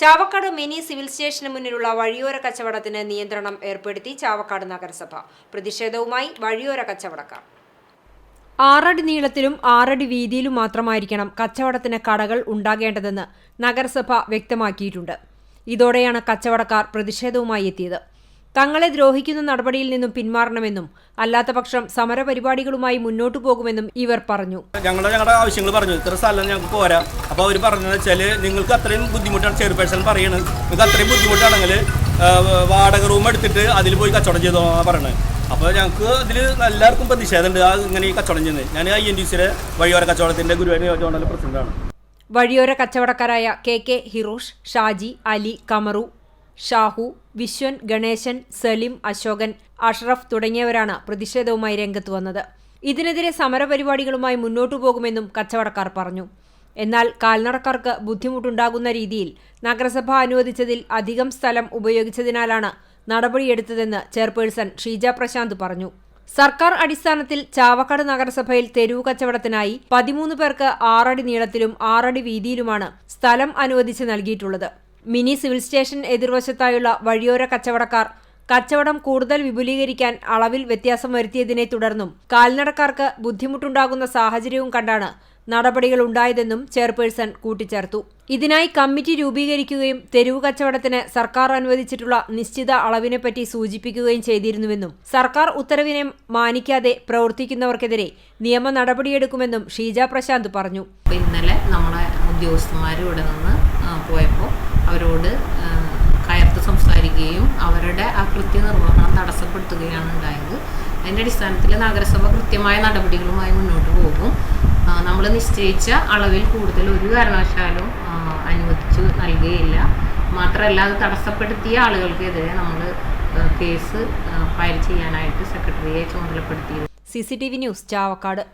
Chavakkad mini civil സ്റ്റേഷന് മുന്നിലുള്ള വഴിയോര കച്ചവടത്തിന് നിയന്ത്രണം ഏർപ്പെടുത്തി ചാവക്കാട് നഗരസഭ. പ്രതിഷേധവുമായി വഴിയോര കച്ചവടക്കാർ. ആറടി നീളത്തിലും ആറടി വീതിയിലും മാത്രമായിരിക്കണം കച്ചവടത്തിന് കടകൾ ഉണ്ടാകേണ്ടതെന്ന് നഗരസഭ വ്യക്തമാക്കിയിട്ടുണ്ട്. ഇതോടെയാണ് കച്ചവടക്കാർ പ്രതിഷേധവുമായി എത്തിയത്. തങ്ങളെ ദ്രോഹിക്കുന്ന നടപടിയിൽ നിന്നും പിന്മാറണമെന്നും അല്ലാത്തപക്ഷം സമരപരിപാടികളുമായി മുന്നോട്ടു പോകുമെന്നും ഇവർ പറഞ്ഞു. ഞങ്ങൾ ഞങ്ങളുടെ ആവശ്യങ്ങൾ പറഞ്ഞു. ഇത്ര സ്ഥലം ഞങ്ങൾക്ക് പോരാ. അപ്പോൾ അവർ പറഞ്ഞു വെച്ചാൽ നിങ്ങൾക്ക് അത്രയും ബുദ്ധിമുട്ടാണ്. ചെയർപേഴ്സൺ പറയുന്നത് നിങ്ങൾക്ക് അത്രയും ബുദ്ധിമുട്ടാണെങ്കിൽ വാടക റൂം എടുത്തിട്ട് അതിൽ പോയി കച്ചവടം ചെയ്തോ പറയണത് അപ്പോൾ ഞങ്ങൾക്ക് ഇതിൽ എല്ലാവർക്കും പ്രതിഷേധമുണ്ട്. ആ ഇങ്ങനെ ഈ കച്ചവടം ചെയ്യുന്നത് ഞാൻ ഐ എൻ ഡി സിയുടെ വഴിയോര കച്ചവടത്തിന്റെ ഗുരുവായൂർ നിയോജകമണ്ഡല പ്രസിഡന്റാണ്. വഴിയോര കച്ചവടക്കാരായ കെ കെ ഹിറോഷ് ഷാജി അലി കമറു ഷാഹു വിശ്വൻ ഗണേശൻ സലിം അശോകൻ അഷ്റഫ് തുടങ്ങിയവരാണ് പ്രതിഷേധവുമായി രംഗത്ത് വന്നത്. ഇതിനെതിരെ സമരപരിപാടികളുമായി മുന്നോട്ടു പോകുമെന്നും കച്ചവടക്കാർ പറഞ്ഞു. എന്നാൽ കാൽനടക്കാർക്ക് ബുദ്ധിമുട്ടുണ്ടാകുന്ന രീതിയിൽ നഗരസഭ അനുവദിച്ചതിൽ അധികം സ്ഥലം ഉപയോഗിച്ചതിനാലാണ് നടപടിയെടുത്തതെന്ന് ചെയർപേഴ്സൺ ഷീജ പ്രശാന്ത് പറഞ്ഞു. സർക്കാർ അടിസ്ഥാനത്തിൽ ചാവക്കാട് നഗരസഭയിൽ തെരുവു കച്ചവടത്തിനായി പതിമൂന്ന് പേർക്ക് ആറടി നീളത്തിലും ആറടി വീതിയിലുമാണ് സ്ഥലം അനുവദിച്ച് നൽകിയിട്ടുള്ളത്. മിനി സിവിൽ സ്റ്റേഷൻ എതിർവശത്തായുള്ള വഴിയോര കച്ചവടക്കാർ. കച്ചവടം കൂടുതൽ വിപുലീകരിക്കാൻ അളവിൽ വ്യത്യാസം വരുത്തിയതിനെ തുടർന്നും കാൽനടക്കാർക്ക് ബുദ്ധിമുട്ടുണ്ടാകുന്ന സാഹചര്യവും കണ്ടാണ് നടപടികൾ ഉണ്ടായതെന്നും ചെയർപേഴ്സൺ കൂട്ടിച്ചേർത്തു. ഇതിനായി കമ്മിറ്റി രൂപീകരിക്കുകയും തെരുവു കച്ചവടത്തിന് സർക്കാർ അനുവദിച്ചിട്ടുള്ള നിശ്ചിത അളവിനെപ്പറ്റി സൂചിപ്പിക്കുകയും ചെയ്തിരുന്നുവെന്നും സർക്കാർ ഉത്തരവിനെ മാനിക്കാതെ പ്രവർത്തിക്കുന്നവർക്കെതിരെ നിയമ നടപടിയെടുക്കുമെന്നും ഷീജ പ്രശാന്ത് പറഞ്ഞു. ഇന്നലെ നമ്മളെ ഉദ്യോഗസ്ഥന്മാർ ഇവിടെ നിന്ന് പോയപ്പോൾ അവരോട് കയർത്ത് സംസാരിക്കുകയും അവരുടെ ആ കൃത്യനിർവഹണം തടസ്സപ്പെടുത്തുകയാണ് ഉണ്ടായത്. അതിന്റെ അടിസ്ഥാനത്തിൽ നഗരസഭ കൃത്യമായ നടപടികളുമായി മുന്നോട്ട് പോകും. നമ്മൾ നിശ്ചയിച്ച അളവിൽ കൂടുതൽ ഒരു കാരണവശാലും അനുവദിച്ചു നൽകുകയില്ല. മാത്രമല്ല അത് തടസ്സപ്പെടുത്തിയ ആളുകൾക്കെതിരെ നമ്മൾ കേസ് ഫയൽ ചെയ്യാനായിട്ട് സെക്രട്ടറിയെ ചുമതലപ്പെടുത്തിയിരുന്നു. C C T V news Chavakkad.